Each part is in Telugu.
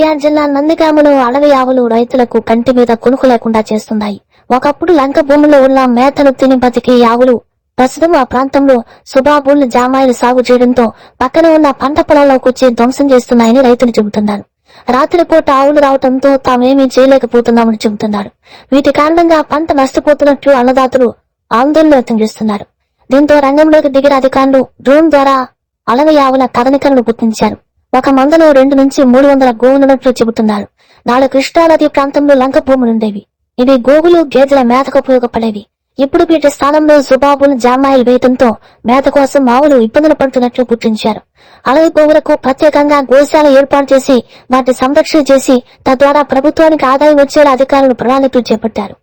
ఎన్టీఆర్ జిల్లా నందిగాములో అడవి ఆవులు రైతులకు కంటి మీద కునుకు లేకుండా చేస్తున్నాయి. ఒకప్పుడు లంక భూమిలో ఉన్న మేతను తిని బతికే ఈ ఆవులు ప్రస్తుతం ఆ ప్రాంతంలో సుబాబుల్ జామాయిలు సాగు చేయడంతో పక్కన ఉన్న పంట పొలాల్లోకి వచ్చి ధ్వంసం చేస్తున్నాయని రైతులు చెబుతున్నారు. రాత్రిపూట ఆవులు రావడంతో తామేమీ చేయలేకపోతున్నామని చెబుతున్నారు. వీటి కారణంగా పంట నష్టపోతున్నట్లు అన్నదాతలు ఆందోళన వ్యక్తం చేస్తున్నారు. దీంతో రంగంలోకి దిగిన అధికారులు డ్రోన్ ద్వారా అలవి ఆవుల కదలికలను గుర్తించారు. ఒక మందలో రెండు నుంచి మూడు వందల గోవులున్నట్లు చెబుతున్నారు. నాలుగు కృష్ణానది ప్రాంతంలో లంక భూములుండేవి ఇవి గోగులు గేదెల మేతకు ఉపయోగపడేవి. ఇప్పుడు వీటి స్థానంలో జుబాబులు జామాయిలు వేయడంతో మేత కోసం ఆవులు ఇబ్బందులు పడుతున్నట్లు గుర్తించారు. అలవి గోవులకు ప్రత్యేకంగా గోశాల ఏర్పాటు చేసి వాటి సంరక్షణ చేసి తద్వారా ప్రభుత్వానికి ఆదాయం వచ్చేలా అధికారులు ప్రణాళికలు చేపట్టారు.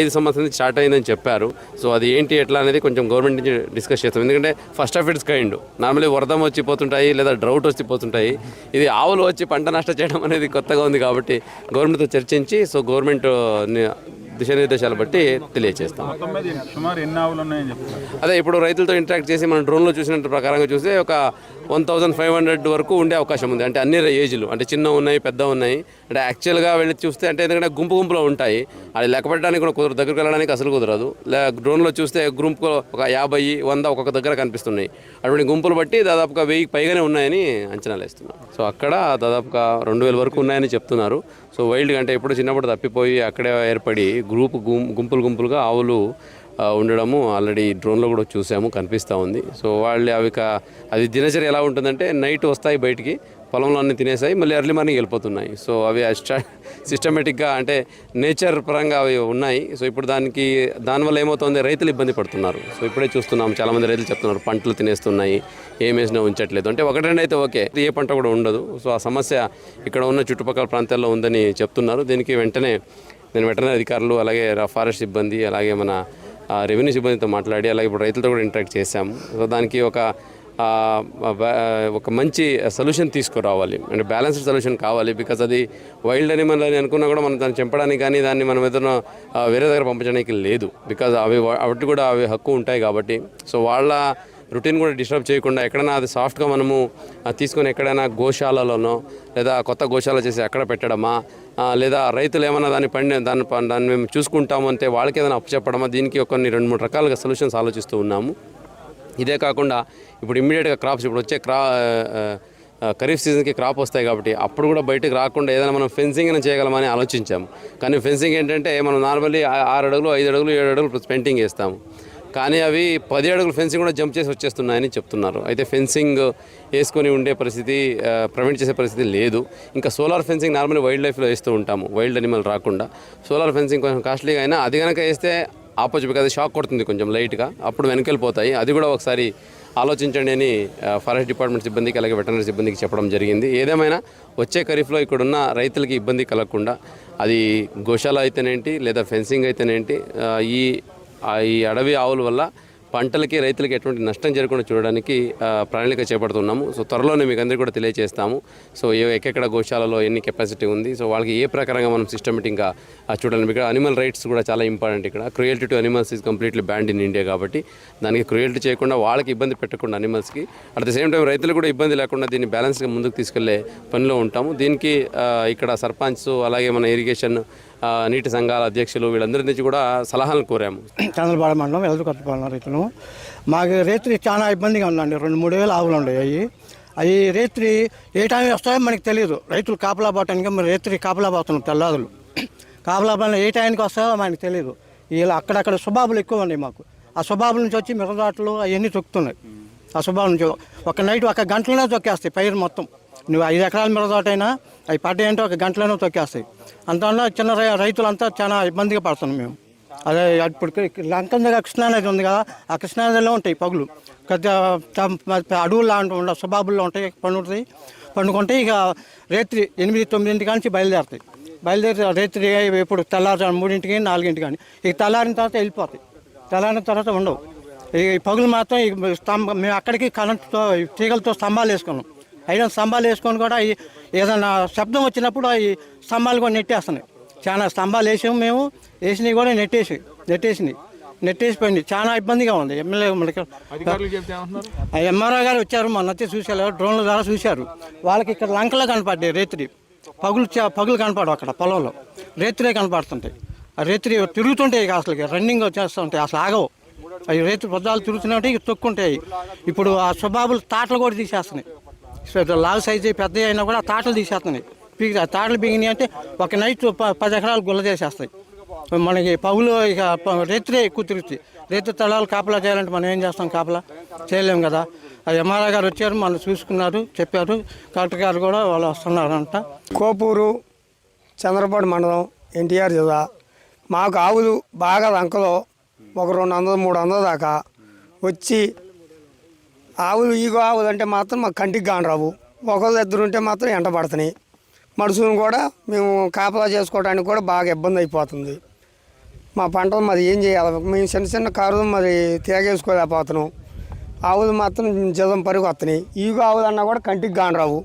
ఐదు సంవత్సరం నుంచి స్టార్ట్ అయిందని చెప్పారు. సో అది ఏంటి ఎట్లా అనేది కొంచెం గవర్నమెంట్ నుంచి డిస్కస్ చేస్తాం. ఎందుకంటే first of its kind normally వరదం వచ్చి పోతుంటాయి లేదా డ్రౌట్ వచ్చి పోతుంటాయి. ఇది ఆవులు వచ్చి పంట నష్టం చేయడం అనేది కొత్తగా ఉంది కాబట్టి గవర్నమెంట్తో చర్చించి సో గవర్నమెంట్ దిశానిర్దేశాలు బట్టి తెలియజేస్తాం అదే ఇప్పుడు రైతులతో ఇంటరాక్ట్ చేసి మనం డ్రోన్లో చూసినట్టు ప్రకారంగా చూస్తే ఒక వన్ థౌసండ్ ఫైవ్ హండ్రెడ్ వరకు ఉండే అవకాశం ఉంది. అంటే అన్ని ఏజ్లు అంటే చిన్న ఉన్నాయి పెద్ద ఉన్నాయి. అంటే యాక్చువల్గా వెళ్ళి చూస్తే అంటే ఎందుకంటే గుంపు గుంపులో ఉంటాయి. అది లెక్క పెట్టడానికి కూడా కుదరదు. దగ్గరికి వెళ్ళడానికి అసలు కుదరదు. లే డ్రోన్లో చూస్తే గుంపు ఒక యాభై వంద ఒక్కొక్క దగ్గర కనిపిస్తున్నాయి. అటువంటి గుంపులు బట్టి దాదాపుగా వెయ్యి పైగానే ఉన్నాయని అంచనాలు వేస్తున్నాం సో అక్కడ దాదాపుగా రెండు వేల వరకు ఉన్నాయని చెప్తున్నారు. సో వైల్డ్ అంటే ఎప్పుడు చిన్నప్పుడు తప్పిపోయి అక్కడే ఏర్పడి గ్రూప్ గుంపులు గుంపులుగా ఆవులు ఉండడము ఆల్రెడీ డ్రోన్లో కూడా చూసాము కనిపిస్తూ ఉంది. సో వాళ్ళు అవి అది దినచర్య ఎలా ఉంటుందంటే నైట్ వస్తాయి బయటికి పొలంలో అన్ని తినేసాయి మళ్ళీ ఎర్లీ మార్నింగ్ వెళ్ళిపోతున్నాయి. సో అవి సిస్టమేటిక్గా అంటే నేచర్ పరంగా అవి ఉన్నాయి. సో ఇప్పుడు దానికి దానివల్ల ఏమవుతుంది రైతులు ఇబ్బంది పడుతున్నారు. సో ఇప్పుడే చూస్తున్నాం చాలామంది రైతులు చెప్తున్నారు పంటలు తినేస్తున్నాయి ఏం వేసినా ఉంచట్లేదు. అంటే ఒకటి రెండు అయితే ఓకే ఏ పంట కూడా ఉండదు. సో ఆ సమస్య ఇక్కడ ఉన్న చుట్టుపక్కల ప్రాంతాల్లో ఉందని చెప్తున్నారు. దీనికి వెంటనే నేను వెటర్నరీ అధికారులు అలాగే ఫారెస్ట్ సిబ్బంది అలాగే మన రెవెన్యూ సిబ్బందితో మాట్లాడి అలాగే ఇప్పుడు రైతులతో కూడా ఇంటరాక్ట్ చేశాము సో దానికి ఒక ఒక మంచి సొల్యూషన్ తీసుకురావాలి. అంటే బ్యాలెన్స్డ్ సొల్యూషన్ కావాలి. బికాజ్ అది వైల్డ్ అనిమల్ అని అనుకున్నా కూడా మనం దాన్ని చంపడానికి కానీ దాన్ని మనం ఏదైనా వేరే దగ్గర పంపించడానికి లేదు. బికాజ్ అవి వాటి కూడా అవి హక్కు ఉంటాయి కాబట్టి. సో వాళ్ళ రొటీన్ కూడా డిస్టర్బ్ చేయకుండా ఎక్కడైనా అది సాఫ్ట్గా మనము తీసుకొని ఎక్కడైనా గోశాలలోనో లేదా కొత్త గోశాల చేసి అక్కడ పెట్టడమా లేదా రైతులు ఏమైనా దాన్ని పండి దాన్ని దాన్ని మేము చూసుకుంటాము అంటే వాళ్ళకి ఏదైనా అప్పు చెప్పడమా? దీనికి కొన్ని రెండు మూడు రకాలుగా సొల్యూషన్స్ ఆలోచిస్తూ ఉన్నాము. ఇదే కాకుండా ఇప్పుడు ఇమ్మీడియట్గా క్రాప్స్ ఇప్పుడు వచ్చే క్రా ఖరీఫ్ సీజన్కి క్రాప్ వస్తాయి కాబట్టి అప్పుడు కూడా బయటకు రాకుండా ఏదైనా మనం ఫెన్సింగ్ అయినా చేయగలమని ఆలోచించాము. కానీ ఫెన్సింగ్ ఏంటంటే మనం నార్మల్లీ ఆరు అడుగులు ఐదు అడుగులు ఏడు అడుగులు పెయింటింగ్ వేస్తాము కానీ అవి పది అడుగులు ఫెన్సింగ్ కూడా జంప్ చేసి వచ్చేస్తున్నాయని చెప్తున్నారు. అయితే ఫెన్సింగ్ వేసుకొని ఉండే పరిస్థితి ప్రివెంట్ చేసే పరిస్థితి లేదు. ఇంకా సోలార్ ఫెన్సింగ్ నార్మల్ వైల్డ్ లైఫ్లో వేస్తూ ఉంటాము వైల్డ్ అనిమల్ రాకుండా. సోలార్ ఫెన్సింగ్ కొంచెం కాస్ట్లీగా అయినా అది కనుక వేస్తే ఆపోజిట్ అది షాక్ కొడుతుంది కొంచెం లైట్గా అప్పుడు వెనకెళ్ళిపోతాయి. అది కూడా ఒకసారి ఆలోచించండి అని ఫారెస్ట్ డిపార్ట్మెంట్ సిబ్బందికి అలాగే వెటనరీ సిబ్బందికి చెప్పడం జరిగింది. ఏదేమైనా వచ్చే ఖరీఫ్లో ఇక్కడున్న రైతులకి ఇబ్బంది కలగకుండా అది గోశాల అయితేనేంటి లేదా ఫెన్సింగ్ అయితేనేంటి ఈ ఈ అడవి ఆవుల వల్ల పంటలకి రైతులకి ఎటువంటి నష్టం జరగకుండా చూడడానికి ప్రణాళిక చేపడుతున్నాము. సో త్వరలోనే మీకు అందరికీ కూడా తెలియజేస్తాము సో ఏ ఎక్కడెక్కడ గోశాలలో ఎన్ని కెపాసిటీ ఉంది. సో వాళ్ళకి ఏ ప్రకారంగా మనం సిస్టమేటిక్గా చూడాలి ఇక్కడ అనిమల్ రైట్స్ కూడా చాలా ఇంపార్టెంట్ ఇక్కడ. Cruelty to animals is completely banned in India కాబట్టి దానికి క్రుయల్టీ చేయకుండా వాళ్ళకి ఇబ్బంది పెట్టకుండా అనిమల్స్కి అట్ ద సేమ్ టైం రైతులు కూడా ఇబ్బంది లేకుండా దీన్ని బ్యాలెన్స్గా ముందుకు తీసుకెళ్ళే పనిలో ఉంటాము. దీనికి ఇక్కడ సర్పంచ్ అలాగే మన ఇరిగేషన్ నీటి సంఘాల అధ్యక్షులు వీళ్ళందరి నుంచి కూడా సలహాలు కోరాము. చంద్రబాడ మండలం ఎదురు రైతులు. మాకు రేత్రి చాలా ఇబ్బందిగా ఉందండి. రెండు మూడు వేలు ఆవులు ఉండేవి అవి అవి రేత్రి ఏ టైం వస్తాయో మనకి తెలియదు. రైతులు కాపలా పోవటానికి మరి రేత్రి కాపలా పోతున్నాం తెల్లాదులు కాపలా పోయిన ఏ టైంకి వస్తాయో మనకి తెలియదు. ఇలా అక్కడక్కడ సుబాబులు ఎక్కువ ఉన్నాయి మాకు. ఆ స్వభావం నుంచి వచ్చి మిరదాట్లు అవన్నీ తొక్కుతున్నాయి. ఆ స్వభావం నుంచి ఒక నైట్ ఒక గంటలోనే తొక్కేస్తాయి పైరు మొత్తం. నువ్వు ఐదు ఎకరాల మిరదాటైనా అవి పడ్డాయంటే ఒక గంటలోనే తొక్కేస్తాయి. అంతవల్ల చిన్న రైతులంతా చాలా ఇబ్బందిగా పడుతున్నాం మేము. అదే ఇప్పుడు లంకం దగ్గర కృష్ణానది ఉంది కదా ఆ కృష్ణానదిలో ఉంటాయి పగులు. పెద్ద త- అడవులు లాంటి ఉండ సుబాబుల్లో ఉంటాయి పండుతాయి. పండుకుంటే ఇక రేత్రి ఎనిమిది తొమ్మిదింటి కానించి బయలుదేరుతాయి. బయలుదేరి రాత్రి ఇప్పుడు తెల్లారు మూడింటికి నాలుగింటికి కానీ ఇక తెల్లారిన తర్వాత వెళ్ళిపోతాయి. తెల్లారిన తర్వాత ఉండవు. ఈ పగులు మాత్రం ఈ స్తంభ మేము అక్కడికి కరెంటుతో తీగలతో స్తంభాలు వేసుకున్నాం. అయినా స్తంభాలు వేసుకొని కూడా ఏదైనా శబ్దం వచ్చినప్పుడు ఈ స్తంభాలు కూడా నెట్టేస్తున్నాయి. చాలా స్తంభాలు వేసాము మేము వేసినవి కూడా నెట్టేసి నెట్టేసినాయి. నెట్టేసిపోయింది. చాలా ఇబ్బందిగా ఉంది. ఎమ్మెల్యే మనకి ఎంఆర్ఓ గారు వచ్చారు మొన్న వచ్చి చూశారు డ్రోన్ల ద్వారా చూశారు. వాళ్ళకి ఇక్కడ లంకలో కనపడ్డాయి రేత్రి. పగులు చా- పగులు కనపడవు అక్కడ పొలంలో. రేత్రే కనపడుతుంటాయి. ఆ రేత్రి తిరుగుతుంటాయి అసలు రన్నింగ్ వచ్చేస్తుంటాయి. అసలు ఆగవు. అవి రేత్రి పొద్దాలు తిరుగుతున్నాయి ఇక తొక్కుంటాయి. ఇప్పుడు ఆ స్వభావాలు తాటలు కూడా తీసేస్తున్నాయి. లావు సైజు పెద్ద అయినా కూడా తాటలు తీసేస్తున్నాయి. పీకి తాటలు బిగినాయి అంటే ఒక నైట్ ప- పది ఎకరాలు గుల్ల చేసేస్తాయి. మనకి పగులు ఇక ప- రేత్రే ఎక్కువ తిరుగుతాయి రేత్రి తలాలు కాపలా చేయాలంటే మనం ఏం చేస్తాం కాపలా? చేయలేం కదా. అది ఎంఆర్ఐ గారు వచ్చారు మనం చూసుకున్నారు చెప్పారు. కలెక్టర్ గారు కూడా వాళ్ళు వస్తున్నారంట. కోపూరు చంద్రపాడు మండలం ఎన్టీఆర్ జిల్లా. మాకు ఆవులు బాగా లంకలో ఒక రెండు వందలు మూడు వందల దాకా వచ్చి ఆవులు ఈగో ఆవులు అంటే మాత్రం మాకు కంటికి కానరావు ఒకళ్ళు ఇద్దరు ఉంటే మాత్రం ఎంట పడుతున్నాయి మనుషులను కూడా మేము కాపలా చేసుకోవడానికి కూడా బాగా ఇబ్బంది అయిపోతుంది. మా పంటలు మరి ఏం చేయాలి? మేము చిన్న చిన్న కారులు మరి తేగేసుకోలేకపోతున్నాం ఆవులు మాత్రం జలం పరుగు వస్తున్నాయి. ఈగో ఆవులు అన్నా కూడా కంటికి కానరావు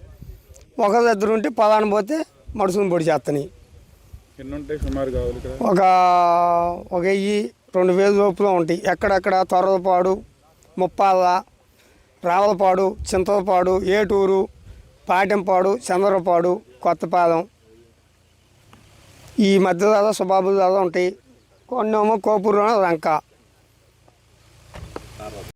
ఒకరి ఇద్దరు ఉంటే పొలాన్ని పోతే మడుసుని పొడి చేస్తున్నాయి ఒక ఒక వెయ్యి రెండు వేలు లోపులో ఉంటాయి. ఎక్కడెక్కడ తొర్రలపాడు ముప్పాల రావులపాడు చింతలపాడు ఏటూరు పాటెంపాడు చంద్రపాడు కొత్తపాలెం. ఈ మధ్యలో సుబాబులు ఉంటాయి. కొన్నేమో కోపూరు లంక.